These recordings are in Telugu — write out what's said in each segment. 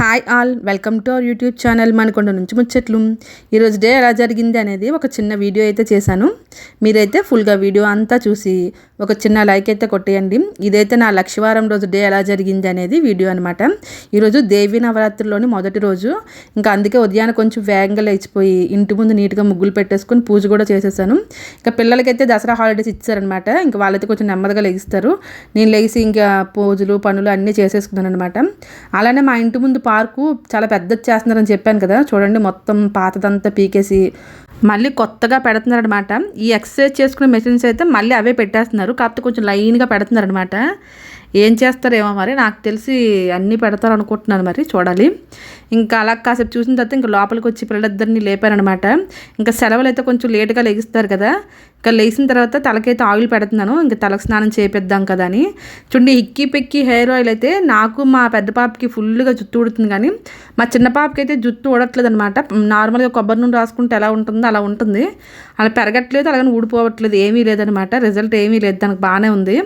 Hi all welcome to our YouTube channel Manakonda నుంచి ముచ్చట్లు. ఈరోజు డే ఎలా జరిగింది అనేది ఒక చిన్న వీడియో అయితే చేశాను. మీరైతే ఫుల్గా వీడియో అంతా చూసి ఒక చిన్న లైక్ అయితే కొట్టేయండి. ఇదైతే నా లక్షవారం రోజు డే ఎలా జరిగింది అనేది వీడియో అనమాట ఈరోజు దేవి నవరాత్రిలోని మొదటి రోజు. ఇంకా అందుకే ఉదయాన్నే కొంచెం వేగంగా లేచిపోయి ఇంటి ముందు నీట్గా ముగ్గులు పెట్టేసుకొని పూజ కూడా చేసేసాను. ఇంకా పిల్లలకైతే దసరా హాలిడేస్ ఇచ్చారనమాట ఇంకా వాళ్ళైతే కొంచెం నెమ్మదిగా లెగిస్తారు. నేను లేచి ఇంకా పూజలు పనులు అన్నీ చేసేసుకున్నాను అనమాట అలానే మా ఇంటి ముందు పార్కు చాలా పెద్దది చేస్తున్నారని చెప్పాను కదా. చూడండి మొత్తం పాతదంతా పీకేసి మళ్ళీ కొత్తగా పెడుతున్నారనమాట ఈ ఎక్సర్సైజ్ చేసుకునే మెషిన్స్ అయితే మళ్ళీ అవే పెట్టేస్తున్నారు. కాకపోతే కొంచెం లైన్గా పెడుతున్నారనమాట ఏం చేస్తారేమో మరి నాకు తెలిసి అన్నీ పెడతారు అనుకుంటున్నాను మరి చూడాలి. ఇంకా అలా కాసేపు చూసిన తర్వాత ఇంకా లోపలికి వచ్చి పిల్లలిద్దరిని లేపారనమాట ఇంకా సెలవులు అయితే కొంచెం లేటుగా లెగిస్తారు కదా. ఇంకా లేచిన తర్వాత తలకైతే ఆయిల్ పెడుతున్నాను. ఇంకా తలకు స్నానం చేపిద్దాం కదా అని. చూడండి ఇక్కి పెక్కి హెయిర్ ఆయిల్ అయితే నాకు మా పెద్ద పాపకి ఫుల్గా జుట్టు ఊడుతుంది కానీ మా చిన్న పాపకి అయితే జుట్టు ఊడట్లేదు అనమాట నార్మల్గా కొబ్బరి నూనె రాసుకుంటే ఎలా ఉంటుందో అలా ఉంటుంది. అలా పెరగట్లేదు అలాగని ఊడిపోవట్లేదు ఏమీ లేదనమాట రిజల్ట్ ఏమీ లేదు దానికి బాగానే ఉంది.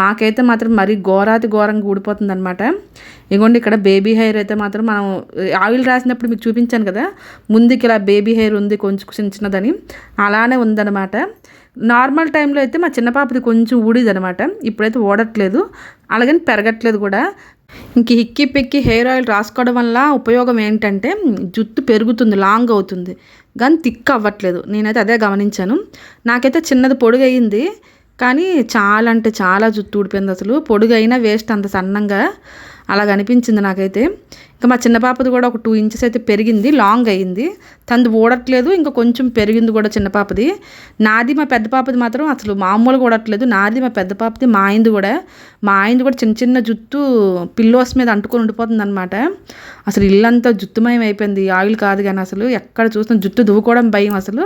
మాకైతే మాత్రం మరీ ఘోరాతి ఘోరంగా ఊడిపోతుంది అనమాట ఇగోండి ఇక్కడ బేబీ హెయిర్ అయితే మాత్రం మనం ఆయిల్ రాసినప్పుడు మీకు చూపించాను కదా ముందుకి ఇలా బేబీ హెయిర్ ఉంది కొంచెం చిన్న చిన్నదని. అలానే ఉందన్నమాట. నార్మల్ టైంలో అయితే మా చిన్న పాపది కొంచెం ఊడిది అనమాట ఇప్పుడైతే ఓడట్లేదు. అలాగని పెరగట్లేదు కూడా. ఇంక హిక్కి పిక్కి హెయిర్ ఆయిల్ రాసుకోవడం వల్ల ఉపయోగం ఏంటంటే జుట్టు పెరుగుతుంది లాంగ్ అవుతుంది. కానీ థిక్ అవ్వట్లేదు. నేనైతే అదే గమనించాను. నాకైతే చిన్నది పొడుగయింది. కానీ చాలా అంటే చాలా జుట్టు ఊడిపోయింది అసలు. పొడుగైనా వేస్ట్ అంత సన్నంగా అలాగ అనిపించింది నాకైతే. ఇంకా మా చిన్న పాపది కూడా ఒక టూ ఇంచెస్ అయితే పెరిగింది లాంగ్ అయ్యింది తనది ఊడట్లేదు ఇంకా కొంచెం పెరిగింది కూడా చిన్న పాపది. నాది మా పెద్ద పాపది మాత్రం అసలు మామూలుగా ఊడట్లేదు. నాది మా పెద్ద పాపది మా ఆయనది కూడా. మా ఆయనది కూడా చిన్న చిన్న జుట్టు పిల్లోస్ మీద అంటుకొని ఉండిపోతుంది అనమాట అసలు ఇల్లంతా జుట్టుమయం అయిపోయింది. ఆయిల్ కాదు కానీ అసలు ఎక్కడ చూసిన జుట్టు దువ్వుకోవడం భయం అసలు.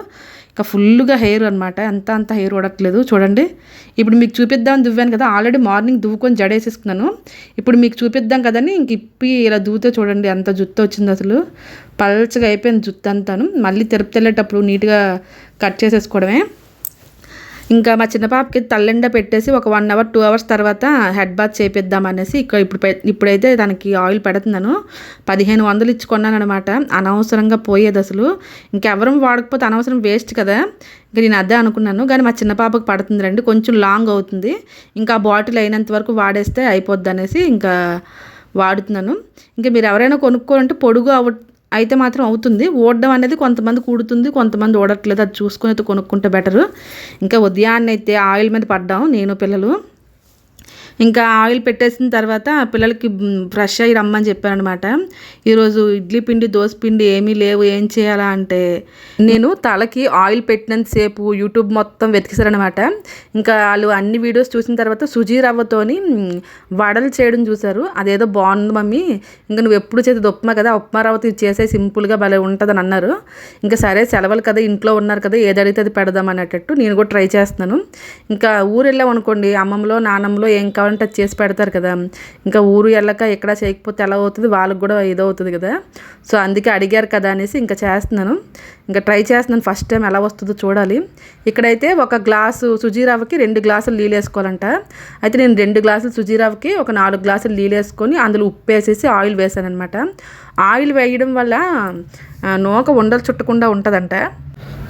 ఇంకా ఫుల్గా హెయిర్ అనమాట ఎంత అంత హెయిర్ ఊడట్లేదు. చూడండి. ఇప్పుడు మీకు చూపిద్దాం దువ్వాను కదా. ఆల్రెడీ మార్నింగ్ దువ్వుకొని జడేసేసుకున్నాను. ఇప్పుడు మీకు చూపిద్దాం కదని ఇంక ఇప్పి ఇలా దువ్వుతే చూడండి. చూడండి అంత జుత్తు వచ్చింది అసలు. పల్చగా అయిపోయింది జుత్తు అంతాను. మళ్ళీ తిరుపతి వెళ్ళేటప్పుడు నీట్గా కట్ చేసేసుకోవడమే. ఇంకా మా చిన్న పాపకి తల్లెండ పెట్టేసి ఒక వన్ అవర్ టూ అవర్స్ తర్వాత హెడ్ బాత్ చేపిద్దాం అనేసి ఇక్కడ ఇప్పుడు ఇప్పుడైతే దానికి ఆయిల్ పెడుతున్నాను. పదిహేను వందలు ఇచ్చుకున్నాను అనమాట అనవసరంగా పోయేది అసలు. ఇంకెవరం వాడకపోతే అనవసరం వేస్ట్ కదా. ఇంకా నేను అదే అనుకున్నాను. కానీ మా చిన్న పాపకు పడుతుంది రండి. కొంచెం లాంగ్ అవుతుంది. ఇంకా బాటిల్ అయినంత వరకు వాడేస్తే అయిపోద్ది అనేసి ఇంకా వాడుతున్నాను. ఇంకా మీరు ఎవరైనా కొనుక్కోవాలంటే పొడుగు అవ అయితే మాత్రం అవుతుంది. ఓడడం అనేది కొంతమంది కూడుతుంది కొంతమంది ఓడట్లేదు అది చూసుకుని అయితే కొనుక్కుంటే బెటరు. ఇంకా ఉదయాన్నే అయితే ఆయిల్ మీద పడ్డాం నేను పిల్లలు. ఇంకా ఆయిల్ పెట్టేసిన తర్వాత పిల్లలకి ఫ్రెష్ అయ్యి రమ్మని చెప్పానమాట ఈరోజు ఇడ్లీ పిండి దోశ పిండి ఏమీ లేవు ఏం చేయాలా అంటే నేను తలకి ఆయిల్ పెట్టినంతసేపు యూట్యూబ్ మొత్తం వెతికిసారనమాట. ఇంకా వాళ్ళు అన్ని వీడియోస్ చూసిన తర్వాత సుజీ రవ్వతోని వడలు చేయడం చూశారు అదేదో బాగుంది మమ్మీ. ఇంకా నువ్వు ఎప్పుడు చేసేది ఉప్మా కదా ఉప్మా రవ్వతో చేసే సింపుల్గా భలే ఉంటుందని అన్నారు. ఇంకా సరే సెలవులు కదా ఇంట్లో ఉన్నారు కదా ఏది అడిగితే అది పెడదాం అనేటట్టు నేను కూడా ట్రై చేస్తున్నాను. ఇంకా ఊరు వెళ్ళాం అనుకోండి అమ్మమ్మలో నానమ్మలో ఏం కావాలంటే అది చేసి పెడతారు కదా. ఇంకా ఊరు వెళ్ళక ఎక్కడ చేయకపోతే ఎలా అవుతుంది? వాళ్ళకి కూడా ఇదవుతుంది కదా. సో అందుకే అడిగారు కదా అనేసి ఇంకా చేస్తున్నాను. ఇంకా ట్రై చేస్తున్నాను ఫస్ట్ టైం ఎలా వస్తుందో చూడాలి. ఇక్కడైతే ఒక గ్లాసు సుజీరావుకి రెండు గ్లాసులు నీళ్ళు వేసుకోవాలంట. అయితే నేను రెండు గ్లాసులు సుజీరావుకి ఒక నాలుగు గ్లాసులు నీళ్ళు వేసుకొని అందులో ఉప్పు వేసేసి ఆయిల్ వేసాను అనమాట ఆయిల్ వేయడం వల్ల నూక ఉండలు చుట్టకుండా ఉంటుందంట.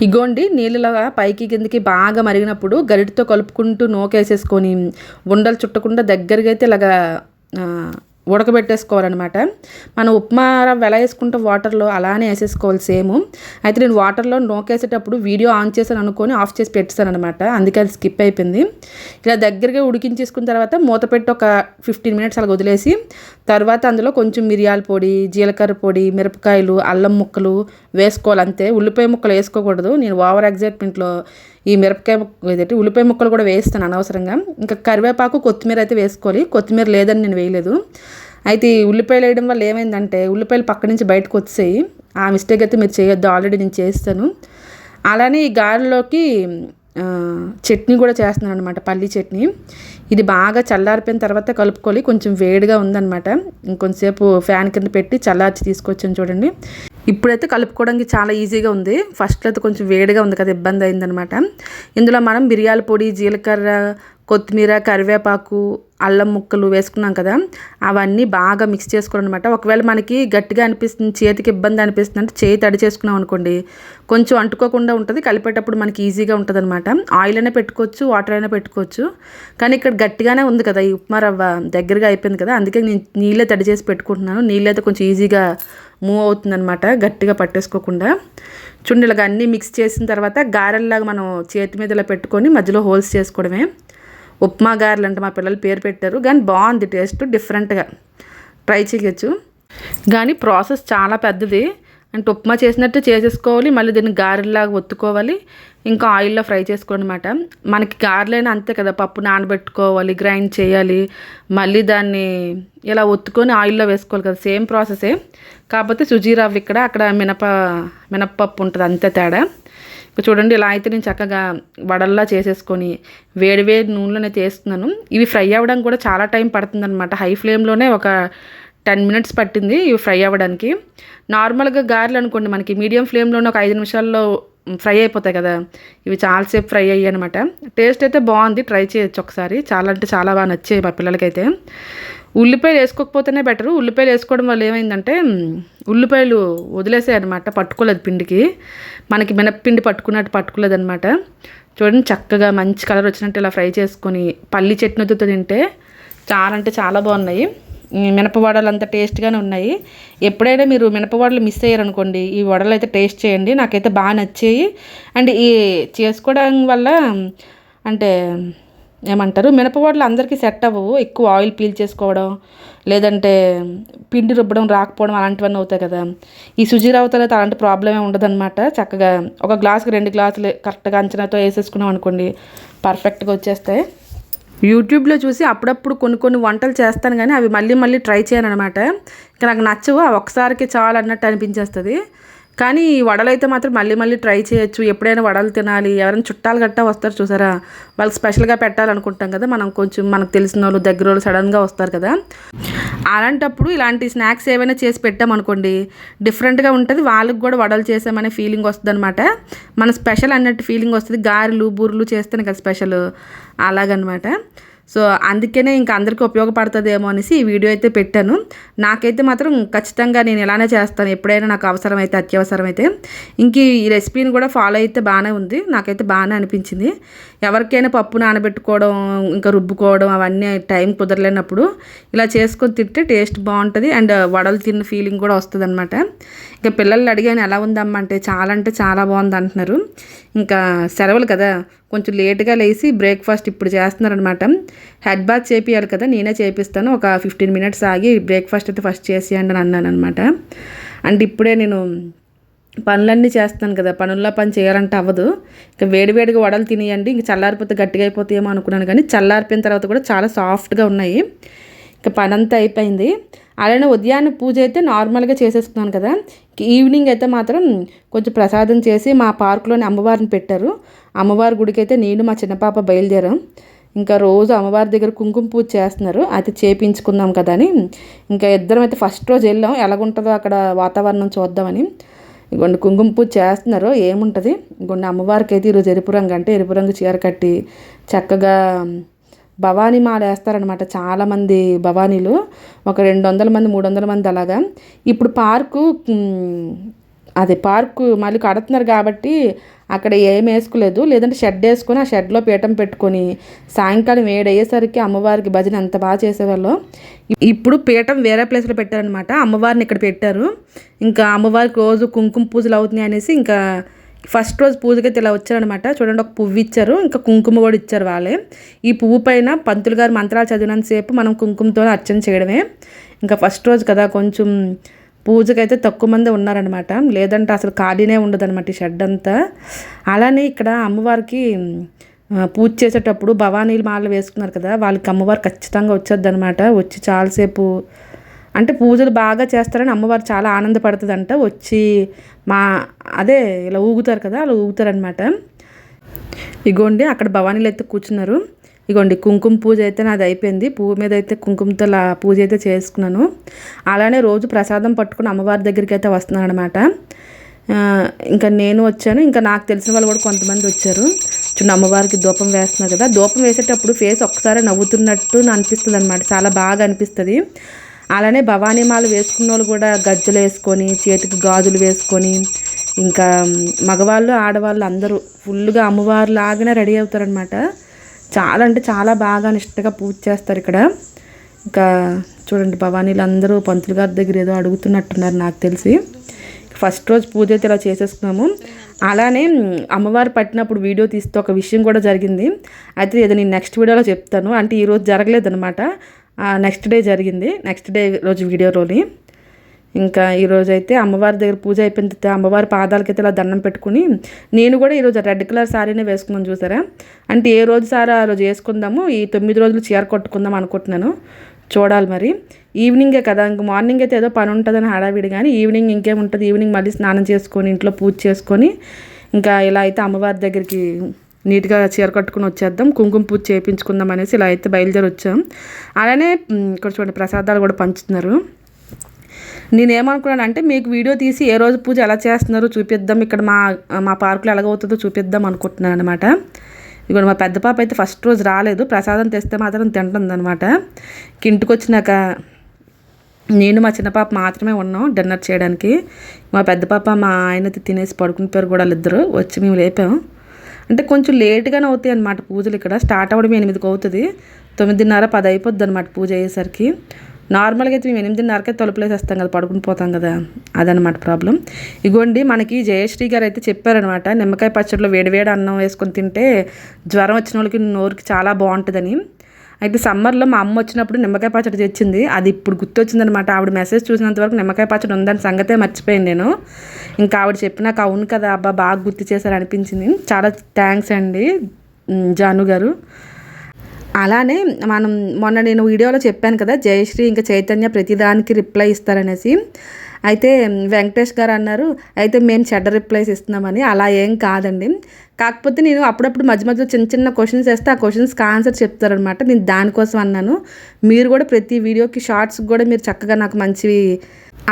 ఇగోండి నీళ్ళలాగా పైకి కిందకి బాగా మరిగినప్పుడు గరిటితో కలుపుకుంటూ నూకేసేసుకొని ఉండలు చుట్టకుండా దగ్గరగా అయితే ఇలాగా ఉడకబెట్టేసుకోవాలన్నమాట. మనం ఉప్మా రవ్వ ఎలా వేసుకుంటే వాటర్లో అలానే వేసేసుకోవాలి సేమ్. అయితే నేను వాటర్లో నోకేసేటప్పుడు వీడియో ఆన్ చేశాను అనుకొని ఆఫ్ చేసి పెట్టేశాను అనమాట అందుకే అది స్కిప్ అయిపోయింది. ఇలా దగ్గరగా ఉడికించేసుకున్న తర్వాత మూత పెట్టి ఒక ఫిఫ్టీన్ మినిట్స్ అలా వదిలేసి తర్వాత అందులో కొంచెం మిరియాల పొడి జీలకర్ర పొడి మిరపకాయలు అల్లం ముక్కలు వేసుకోవాలి అంతే ఉల్లిపాయ ముక్కలు వేసుకోకూడదు. నేను ఓవర్ ఎగ్జైట్మెంట్లో ఈ మిరపకాయ ఇదేంటి? ఉల్లిపాయ ముక్కలు కూడా వేస్తాను అనవసరంగా. ఇంకా కరివేపాకు కొత్తిమీర అయితే వేసుకోవాలి. కొత్తిమీర లేదని నేను వేయలేదు. అయితే ఈ ఉల్లిపాయలు వేయడం వల్ల ఏమైందంటే ఉల్లిపాయలు పక్క నుంచి బయటకు వచ్చాయి ఆ మిస్టేక్ అయితే మీరు చేయొద్దు. ఆల్రెడీ నేను చేస్తాను. అలానే ఈ గారెలోకి చట్నీ కూడా చేస్తున్నాను అనమాట. పల్లీ చట్నీ. ఇది బాగా చల్లారిపోయిన తర్వాత కలుపుకోవాలి. కొంచెం వేడిగా ఉందన్నమాట. ఇంకొంచెంసేపు ఫ్యాన్ కింద పెట్టి చల్లార్చి తీసుకొచ్చాను చూడండి. ఇప్పుడైతే కలుపుకోవడానికి చాలా ఈజీగా ఉంది. ఫస్ట్లో అయితే కొంచెం వేడిగా ఉంది కదా ఇబ్బంది అయిందనమాట. ఇందులో మనం మిరియాల పొడి జీలకర్ర కొత్తిమీర కరివేపాకు అల్లం ముక్కలు వేసుకున్నాం కదా అవన్నీ బాగా మిక్స్ చేసుకోవడం అనమాట ఒకవేళ మనకి గట్టిగా అనిపిస్తుంది చేతికి ఇబ్బంది అనిపిస్తుంది అంటే చేయి తడి చేసుకున్నాం అనుకోండి కొంచెం అంటుకోకుండా ఉంటుంది కలిపేటప్పుడు మనకి ఈజీగా ఉంటుంది అనమాట ఆయిల్ అయినా పెట్టుకోవచ్చు వాటర్ అయినా పెట్టుకోవచ్చు కానీ ఇక్కడ గట్టిగానే ఉంది కదా ఈ ఉప్మా రవ్వ దగ్గరగా అయిపోయింది కదా అందుకే నేను నీళ్ళే తడి చేసి పెట్టుకుంటున్నాను. నీళ్ళైతే కొంచెం ఈజీగా మూవ్ అవుతుందన్నమాట గట్టిగా పట్టేసుకోకుండా. చుండీలుగా అన్నీ మిక్స్ చేసిన తర్వాత గారెల్లాగా మనం చేతి మీద ఇలా పెట్టుకొని మధ్యలో హోల్స్ చేసుకోవడమే. ఉప్మా గారెలు అంటే మా పిల్లలు పేరు పెట్టారు. కానీ బాగుంది టేస్ట్ డిఫరెంట్గా. ట్రై చేయొచ్చు. కానీ ప్రాసెస్ చాలా పెద్దది. అంటే ఉప్మా చేసినట్టు చేసేసుకోవాలి మళ్ళీ దీన్ని గారెలాగా ఒత్తుకోవాలి. ఇంకా ఆయిల్లో ఫ్రై చేసుకోవాలన్నమాట. మనకి గారెలైనా అంతే కదా పప్పు నానబెట్టుకోవాలి గ్రైండ్ చేయాలి మళ్ళీ దాన్ని ఇలా ఒత్తుకొని ఆయిల్లో వేసుకోవాలి కదా సేమ్ ప్రాసెసే. కాకపోతే సుజీరావు ఇక్కడ అక్కడ మినప మినప్పప్పు ఉంటుంది అంతే తేడా. ఇప్పుడు చూడండి ఇలా అయితే నేను చక్కగా వడల్లా చేసేసుకొని వేడి వేడి నూనెలోనే తీస్తున్నాను ఇవి ఫ్రై అవ్వడం కూడా చాలా టైం పడుతుందన్నమాట. హై ఫ్లేమ్లోనే ఒక టెన్ మినిట్స్ పట్టింది ఇవి ఫ్రై అవ్వడానికి. నార్మల్గా గారెలు అనుకోండి మనకి మీడియం ఫ్లేమ్లోనే ఒక ఐదు నిమిషాల్లో ఫ్రై అయిపోతాయి కదా. ఇవి చాలాసేపు ఫ్రై అయ్యాయి అనమాట టేస్ట్ అయితే బాగుంది. ట్రై చేయొచ్చు ఒకసారి. చాలా అంటే చాలా బాగా నచ్చాయి మా పిల్లలకైతే. ఉల్లిపాయలు వేసుకోకపోతేనే బెటరు. ఉల్లిపాయలు వేసుకోవడం వల్ల ఏమైందంటే ఉల్లిపాయలు వదిలేసాయి అనమాట పట్టుకోలేదు పిండికి. మనకి మినప్పిండి పట్టుకున్నట్టు పట్టుకోలేదు అనమాట చూడండి చక్కగా మంచి కలర్ వచ్చినట్టు ఇలా ఫ్రై చేసుకొని పల్లి చట్నీతో తింటే చాలా అంటే చాలా బాగున్నాయి. మినపవడలు అంత టేస్ట్గానే ఉన్నాయి. ఎప్పుడైనా మీరు మినపవడలు మిస్ అయ్యారనుకోండి ఈ వడలు అయితే టేస్ట్ చేయండి. నాకైతే బాగా నచ్చాయి. అండ్ ఈ చేసుకోవడం వల్ల అంటే ఏమంటారు? మినపవడలు అందరికీ సెట్ అవ్వవు. ఎక్కువ ఆయిల్ పీల్ చేసుకోవడం లేదంటే పిండి రుబ్బడం రాకపోవడం అలాంటివన్నీ అవుతాయి కదా. ఈ సుజీ రావుతో అలాంటి ప్రాబ్లమే ఉండదన్నమాట. చక్కగా ఒక గ్లాసుకి రెండు గ్లాసులు కరెక్ట్గా అంచనాతో వేసేసుకున్నాం అనుకోండి పర్ఫెక్ట్గా వచ్చేస్తాయి. యూట్యూబ్లో చూసి అప్పుడప్పుడు కొన్ని కొన్ని వంటలు చేస్తాను కానీ అవి మళ్ళీ మళ్ళీ ట్రై చేయను అనమాట ఇంకా నాకు నచ్చవు అవి ఒకసారికి చాలు అన్నట్టు అనిపించేస్తుంది. కానీ ఈ వడలు అయితే మాత్రం మళ్ళీ మళ్ళీ ట్రై చేయొచ్చు. ఎప్పుడైనా వడలు తినాలి. ఎవరైనా చుట్టాలు గట్టా వస్తారు చూసారా? వాళ్ళకి స్పెషల్గా పెట్టాలనుకుంటాం కదా మనం కొంచెం మనకు తెలిసిన వాళ్ళు దగ్గర వాళ్ళు సడన్గా వస్తారు కదా. అలాంటప్పుడు ఇలాంటి స్నాక్స్ ఏమైనా చేసి పెట్టామనుకోండి డిఫరెంట్గా ఉంటుంది. వాళ్ళకి కూడా వడలు చేసామనే ఫీలింగ్ వస్తుంది అనమాట మన స్పెషల్ అన్నట్టు ఫీలింగ్ వస్తుంది. గారెలు బూరెలు చేస్తేనే కదా స్పెషల్. అలాగనమాట. సో అందుకనే ఇంకా అందరికీ ఉపయోగపడుతుందేమో అనేసి ఈ వీడియో అయితే పెట్టాను. నాకైతే మాత్రం ఖచ్చితంగా నేను ఇలానే చేస్తాను. ఎప్పుడైనా నాకు అవసరమైతే అత్యవసరమైతే. ఇంక ఈ రెసిపీని కూడా ఫాలో అయితే బాగానే ఉంది. నాకైతే బాగానే అనిపించింది. ఎవరికైనా పప్పు నానబెట్టుకోవడం ఇంకా రుబ్బుకోవడం అవన్నీ టైం కుదరలేనప్పుడు ఇలా చేసుకొని తింటే టేస్ట్ బాగుంటుంది. అండ్ వడలు తిన్న ఫీలింగ్ కూడా వస్తుంది అనమాట ఇంకా పిల్లల్ని అడిగాను ఎలా ఉందమ్మా? అంటే చాలా అంటే చాలా బాగుంది అంటున్నారు. ఇంకా సెలవులు కదా కొంచెం లేట్గా లేచి బ్రేక్ఫాస్ట్ ఇప్పుడు చేస్తున్నారనమాట హెడ్ బాత్ చేపియాలి కదా నేనే చేపిస్తాను. ఒక ఫిఫ్టీన్ మినిట్స్ ఆగి బ్రేక్ఫాస్ట్ అయితే ఫస్ట్ చేసేయండి అని అన్నాను అనమాట అంటే ఇప్పుడే నేను పనులన్నీ చేస్తాను కదా పనుల్లో పని చేయాలంటే అవ్వదు. ఇంకా వేడివేడిగా వడలు తినేయండి ఇంక చల్లారిపోతే గట్టిగా అయిపోతాయేమో అనుకున్నాను కానీ చల్లారిపోయిన తర్వాత కూడా చాలా సాఫ్ట్గా ఉన్నాయి. ఇంకా పని అంతా అయిపోయింది. అలానే ఉదయాన్నే పూజ అయితే నార్మల్గా చేసేసుకున్నాను కదా. ఈవినింగ్ అయితే మాత్రం కొంచెం ప్రసాదం చేసి మా పార్కులోని అమ్మవారిని పెట్టారు. అమ్మవారి గుడికి అయితే నేను మా చిన్నపాప బయలుదేరాం. ఇంకా రోజు అమ్మవారి దగ్గర కుంకుమ పూజ చేస్తున్నారు. అయితే చేపించుకుందాం కదా అని. ఇంకా ఇద్దరం అయితే ఫస్ట్ రోజు వెళ్ళాం. ఎలాగుంటుందో అక్కడ వాతావరణం చూద్దామని. ఇగోండి కుంకుమ పూజ చేస్తున్నారు. ఏముంటుంది? ఇగోండి అమ్మవారికి అయితే ఈరోజు ఎరుపు రంగు అంటే ఎరుపు రంగు చీర కట్టి చక్కగా భవానీ మాల వేస్తారనమాట చాలామంది భవానీలు. ఒక రెండు వందల మంది మూడు వందల మంది అలాగా. ఇప్పుడు పార్కు అదే పార్కు మళ్ళీ కడుతున్నారు కాబట్టి అక్కడ ఏం వేసుకోలేదు. లేదంటే షెడ్ వేసుకొని ఆ షెడ్లో పీఠం పెట్టుకొని సాయంకాలం ఏడయ్యేసరికి అమ్మవారికి భజన ఎంత బాగా చేసేవాళ్ళు. ఇప్పుడు పీఠం వేరే ప్లేస్లో పెట్టారనమాట అమ్మవారిని ఇక్కడ పెట్టారు. ఇంకా అమ్మవారికి రోజు కుంకుమ పూజలు అవుతున్నాయి అనేసి ఇంకా ఫస్ట్ రోజు పూజకైతే ఇలా వచ్చారనమాట చూడండి ఒక పువ్వు ఇచ్చారు. ఇంకా కుంకుమ కూడా ఇచ్చారు వాళ్ళే. ఈ పువ్వు పైన పంతులు గారు మంత్రాలు చదివినంతసేపు మనం కుంకుమతో అర్చన చేయడమే. ఇంకా ఫస్ట్ రోజు కదా కొంచెం పూజకైతే తక్కువ మంది ఉన్నారనమాట లేదంటే అసలు ఖాళీనే ఉండదన్నమాట ఈ షెడ్ అంతా. అలానే ఇక్కడ అమ్మవారికి పూజ చేసేటప్పుడు భవానీలు మాలలు వేసుకున్నారు కదా వాళ్ళకి అమ్మవారు ఖచ్చితంగా వచ్చేది అనమాట వచ్చి చాలాసేపు అంటే పూజలు బాగా చేస్తారని అమ్మవారు చాలా ఆనందపడుతుందంట. వచ్చి మా అదే ఇలా ఊగుతారు కదా అలా ఊగుతారనమాట ఇగోండి అక్కడ భవానీలు అయితే కూర్చున్నారు. ఇగోండి కుంకుమ పూజ అయితే నాది అయిపోయింది. పువ్వు మీద అయితే కుంకుమతో పూజ అయితే చేసుకున్నాను. అలానే రోజు ప్రసాదం పట్టుకుని అమ్మవారి దగ్గరికి అయితే వస్తున్నాను అనమాట ఇంకా నేను వచ్చాను. ఇంకా నాకు తెలిసిన వాళ్ళు కూడా కొంతమంది వచ్చారు. చూడండి అమ్మవారికి దూపం వేస్తున్నారు కదా. దూపం వేసేటప్పుడు ఫేస్ ఒక్కసారి నవ్వుతున్నట్టు అనిపిస్తుంది అనమాట చాలా బాగా అనిపిస్తుంది. అలానే భవానీమాలు వేసుకున్న వాళ్ళు కూడా గజ్జలు వేసుకొని చేతికి గాజులు వేసుకొని ఇంకా మగవాళ్ళు ఆడవాళ్ళు అందరూ ఫుల్గా అమ్మవారు లాగానే రెడీ అవుతారనమాట చాలా అంటే చాలా బాగా నిష్టగా పూజ చేస్తారు ఇక్కడ. ఇంకా చూడండి భవానీలు అందరూ పంతులు గారి దగ్గర ఏదో అడుగుతున్నట్టున్నారు నాకు తెలిసి. ఫస్ట్ రోజు పూజ అయితే ఇలా చేసేసుకున్నాము. అలానే అమ్మవారు పట్టినప్పుడు వీడియో తీస్తే ఒక విషయం కూడా జరిగింది. అయితే ఇది నేను నెక్స్ట్ వీడియోలో చెప్తాను. అంటే ఈరోజు జరగలేదనమాట నెక్స్ట్ డే జరిగింది. నెక్స్ట్ డే రోజు వీడియోలోని. ఇంకా ఈరోజు అయితే అమ్మవారి దగ్గర పూజ అయిపోయిన తర్వాత అమ్మవారి పాదాలకైతే ఇలా దండం పెట్టుకుని నేను కూడా ఈరోజు రెడ్ కలర్ శారీనే వేసుకున్నాను చూసారా? అంటే ఏ రోజు సారి ఆ రోజు వేసుకుందాము ఈ తొమ్మిది రోజులు చీర కొట్టుకుందాం అనుకుంటున్నాను. చూడాలి మరి. ఈవినింగే కదా ఇంక మార్నింగ్ అయితే ఏదో పని ఉంటుందని హడావిడి కానీ ఈవినింగ్ ఇంకేముంటుంది ఈవినింగ్ మళ్ళీ స్నానం చేసుకొని ఇంట్లో పూజ చేసుకొని ఇంకా ఇలా అయితే అమ్మవారి దగ్గరికి నీట్గా చీర కట్టుకుని వచ్చేద్దాం. కుంకుమ పూజ చేయించుకుందాం అనేసి ఇలా అయితే బయలుదేరి వచ్చాం. అలానే ఇక్కడ చూడండి ప్రసాదాలు కూడా పంచుతున్నారు. నేనేమనుకున్నాను అంటే మీకు వీడియో తీసి ఏ రోజు పూజ ఎలా చేస్తున్నారో చూపిద్దాం. ఇక్కడ మా మా పార్కులో ఎలాగవుతుందో చూపిద్దాం అనుకుంటున్నాను అనమాట ఇక్కడ మా పెద్ద పాప అయితే ఫస్ట్ రోజు రాలేదు. ప్రసాదం తెస్తే మాత్రం తింటుందన్నమాట. ఇంటికి వచ్చినాక నేను మా చిన్న పాప మాత్రమే ఉన్నాం డిన్నర్ చేయడానికి. మా పెద్ద పాప మా ఆయన తినేసి పడుకుని పేరు కూడా ఇద్దరు వచ్చి మేము లేపాం. అంటే కొంచెం లేట్గానే అవుతాయి అనమాట పూజలు ఇక్కడ. స్టార్ట్ అవ్వడం ఎనిమిదికి అవుతుంది. తొమ్మిదిన్నర పది అయిపోద్ది అనమాట పూజ అయ్యేసరికి. నార్మల్గా అయితే మేము ఎనిమిదిన్నరకే తలుపులేసేస్తాం కదా పడుకుని పోతాం కదా అదనమాట ప్రాబ్లం. ఇగోండి మనకి జయశ్రీ గారు అయితే చెప్పారనమాట నిమ్మకాయ పచ్చడిలో వేడివేడి అన్నం వేసుకొని తింటే జ్వరం వచ్చిన వాళ్ళకి నోరుకి చాలా బాగుంటుందని. అయితే సమ్మర్లో మా అమ్మ వచ్చినప్పుడు నిమ్మకాయ పచ్చడి తెచ్చింది అది ఇప్పుడు గుర్తొచ్చిందనమాట ఆవిడ మెసేజ్ చూసినంత వరకు నిమ్మకాయ పచ్చడి ఉందని సంగతే మర్చిపోయాను నేను. ఇంకా ఆవిడ చెప్పినాక అవును కదా అబ్బా బాగా గుర్తు చేశారు అనిపించింది చాలా థ్యాంక్స్ అండి జాను గారు. అలానే మనం మొన్న నేను వీడియోలో చెప్పాను కదా జయశ్రీ ఇంకా చైతన్య ప్రతిదానికి రిప్లై ఇస్తారనేసి. అయితే వెంకటేష్ గారు అన్నారు అయితే మేము చెడ్డ రిప్లైస్ ఇస్తున్నామని అలా ఏం కాదండి. కాకపోతే నేను అప్పుడప్పుడు మధ్య మధ్యలో చిన్న చిన్న క్వశ్చన్స్ వేస్తే ఆ క్వశ్చన్స్కి ఆన్సర్ చెప్తారనమాట నేను దానికోసం అన్నాను. మీరు కూడా ప్రతి వీడియోకి షార్ట్స్ కూడా మీరు చక్కగా నాకు మంచివి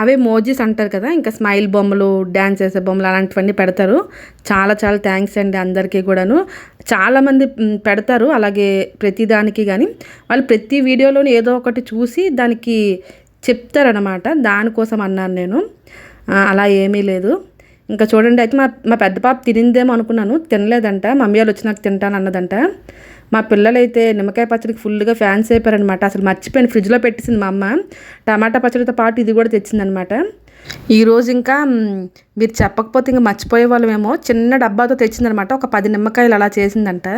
అవే మోజీస్ అంటారు కదా ఇంకా స్మైల్ బొమ్మలు డ్యాన్స్ చేసే బొమ్మలు అలాంటివన్నీ పెడతారు. చాలా చాలా థ్యాంక్స్ అండి అందరికీ కూడాను. చాలామంది పెడతారు అలాగే ప్రతిదానికి కానీ వాళ్ళు ప్రతి వీడియోలోని ఏదో ఒకటి చూసి దానికి చెప్తారనమాట దానికోసం అన్నాను నేను. అలా ఏమీ లేదు. ఇంకా చూడండి అయితే మా మా పెద్ద పాప తినిందేమో అనుకున్నాను. తినలేదంట. మమ్మీ వాళ్ళు వచ్చి నాకు తింటాను అన్నదంట. మా పిల్లలైతే నిమ్మకాయ పచ్చడికి ఫుల్గా ఫ్యాన్స్ అయిపోయారనమాట అసలు మర్చిపోయాను. ఫ్రిడ్జ్లో పెట్టేసింది మా అమ్మ. టమాటా పచ్చడితో పాటు ఇది కూడా తెచ్చిందనమాట ఈరోజు ఇంకా మీరు చెప్పకపోతే ఇంకా మర్చిపోయే వాళ్ళమేమో చిన్న డబ్బాతో తెచ్చిందనమాట ఒక పది నిమ్మకాయలు అలా చేసిందంట.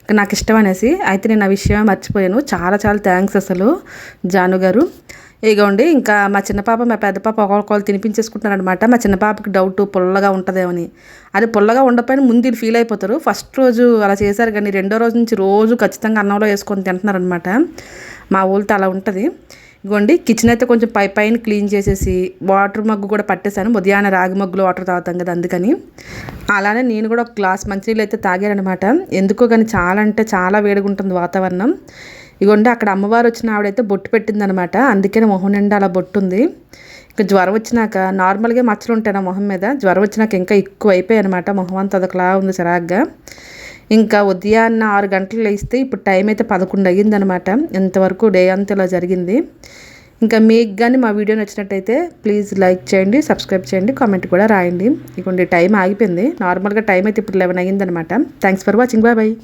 ఇంకా నాకు ఇష్టం అనేసి. అయితే నేను ఆ విషయమే మర్చిపోయాను. చాలా చాలా థ్యాంక్స్ అసలు జాను గారు. ఇగోండి ఇంకా మా చిన్న పాప మా పెద్ద పాప ఒకరికొకరు తినిపించేసుకుంటున్నారనమాట. మా చిన్న పాపకి డౌట్ పుల్లగా ఉంటుందేమని. అది పుల్లగా ఉండకపోయినా ముందు వీళ్ళు ఫీల్ అయిపోతారు. ఫస్ట్ రోజు అలా చేశారు కానీ రెండో రోజు నుంచి రోజు ఖచ్చితంగా అన్నంలో వేసుకొని తింటున్నారనమాట. మా ఊళ్ళతో అలా ఉంటుంది. ఇగోండి కిచెన్ అయితే కొంచెం పై పైన క్లీన్ చేసేసి వాటర్ మగ్గు కూడా పట్టేశాను. ఉదయాన్నే రాగి మగ్గులో వాటర్ తాగుతాం కదా అందుకని. అలానే నేను కూడా ఒక గ్లాస్ మంచినీళ్ళు అయితే తాగానమాట ఎందుకో కానీ చాలా అంటే చాలా వేడిగా ఉంటుంది వాతావరణం. ఇగోండి అక్కడ అమ్మవారు వచ్చిన ఆవిడైతే బొట్టు పెట్టిందనమాట. అందుకనే మొహం నిండా అలా బొట్టు ఉంది ఇంకా జ్వరం వచ్చినాక నార్మల్గా మచ్చలు ఉంటాయి నా మొహం మీద. జ్వరం వచ్చినాక ఇంకా ఎక్కువ అయిపోయాయి అనమాట మొహం అంతా అదొకలా ఉంది చిరాగ్గా ఇంకా ఉదయాన్న ఆరు గంటలు లేస్తే ఇప్పుడు టైం అయితే పదకొండు అయ్యిందనమాట. ఇంతవరకు డే అంతా ఇలా జరిగింది. ఇంకా మీకు కానీ మా వీడియో నచ్చినట్టయితే ప్లీజ్ లైక్ చేయండి సబ్స్క్రైబ్ చేయండి కామెంట్ కూడా రాయండి. ఇక టైం ఆగిపోయింది. నార్మల్గా టైం అయితే ఇప్పుడు eleven అయ్యిందనమాట. Thanks for watching. Bye bye.